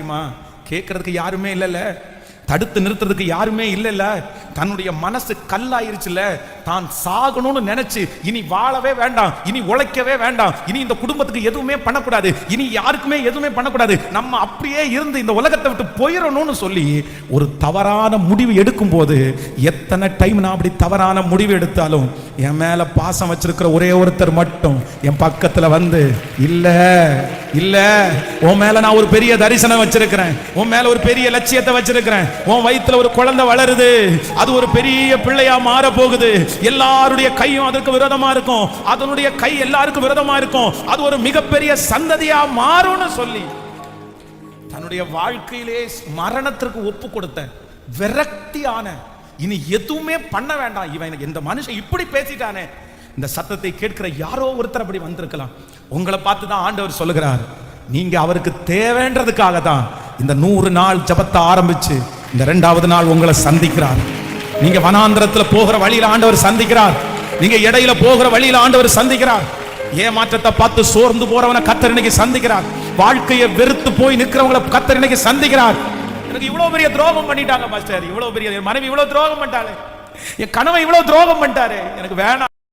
தெரியுமா? கேட்கறதுக்கு யாருமே இல்லைல்ல. தடுத்து நிறுத்துறதுக்கு யாருமே இல்லைல்ல. தன்னுடைய மனசு கல்லாயிருச்சுல தான் சாகணும்னு நினைச்சு இனி வாழவே வேண்டாம் இனி உழைக்கவே வேண்டாம் இனி இந்த குடும்பத்துக்கு எதுவுமே பண்ணக்கூடாது இனி யாருக்குமே எதுவுமே பண்ணக்கூடாது நம்ம அப்படியே இருந்து இந்த உலகத்தை விட்டு போயிடணும்னு சொல்லி ஒரு தவறான முடிவு எடுக்கும் போது எத்தனை டைம் நான் அப்படி தவறான முடிவு எடுத்தாலும் என் மேல பாசம் வச்சிருக்கிற ஒரே ஒருத்தர் மட்டும் என் பக்கத்துல வந்து இல்ல இல்ல உன் மேல நான் ஒரு பெரிய தரிசனம் வச்சிருக்கிறேன் உன் மேல ஒரு பெரிய லட்சியத்தை வச்சிருக்கிறேன் உன் வயித்துல ஒரு குழந்தை வளருது அது ஒரு பெரிய பிள்ளையா மாற போகுது எல்லாருடைய கையும் அதற்கு விரோதமா இருக்கும். அதனுடைய கை எல்லாருக்கும் விரோதமா இருக்கும். அது ஒரு மிகப்பெரிய சந்ததியா மாறும்னு சொல்லி தன்னுடைய வாழ்க்கையிலே மரணத்திற்கு ஒப்பு கொடுத்த விரக்தியான இனி எதுவுமே பண்ண வேண்டாம். இவன் எனக்கு இந்த மனுஷன் இப்படி பேசிட்டானே. இந்த சத்தத்தை கேட்கிற யாரோ ஒருத்தர் அப்படி வந்திருக்கலாம். உங்களை பார்த்து தான் ஆண்டவர் சொல்லுகிறார். நீங்க அவருக்கு தேவைன்றதுக்காக தான் இந்த நூறு நாள் ஜபத்தை ஆரம்பிச்சு இந்த ரெண்டாவது நாள் உங்களை சந்திக்கிறார். நீங்க வனாந்திரத்துல போகிற வழியில ஆண்டவர் சந்திக்கிறார். நீங்க இடையில போகிற வழியில ஆண்டவர் சந்திக்கிறார். ஏமாற்றத்தை பார்த்து சோர்ந்து போறவனை கத்தர் இன்னைக்கு சந்திக்கிறார். வாழ்க்கையை வெறுத்து போய் நிற்கிறவங்களை கத்தர் இன்னைக்கு சந்திக்கிறார். எனக்கு இவ்வளவு பெரிய துரோகம் பண்ணிட்டாங்க மாஸ்டர். இவ்வளவு பெரிய என் மனைவி இவ்வளவு துரோகம் பண்ணிட்டாளே. என் கணவன் இவ்வளவு துரோகம் பண்ணிட்டாரு. எனக்கு வேணாம்.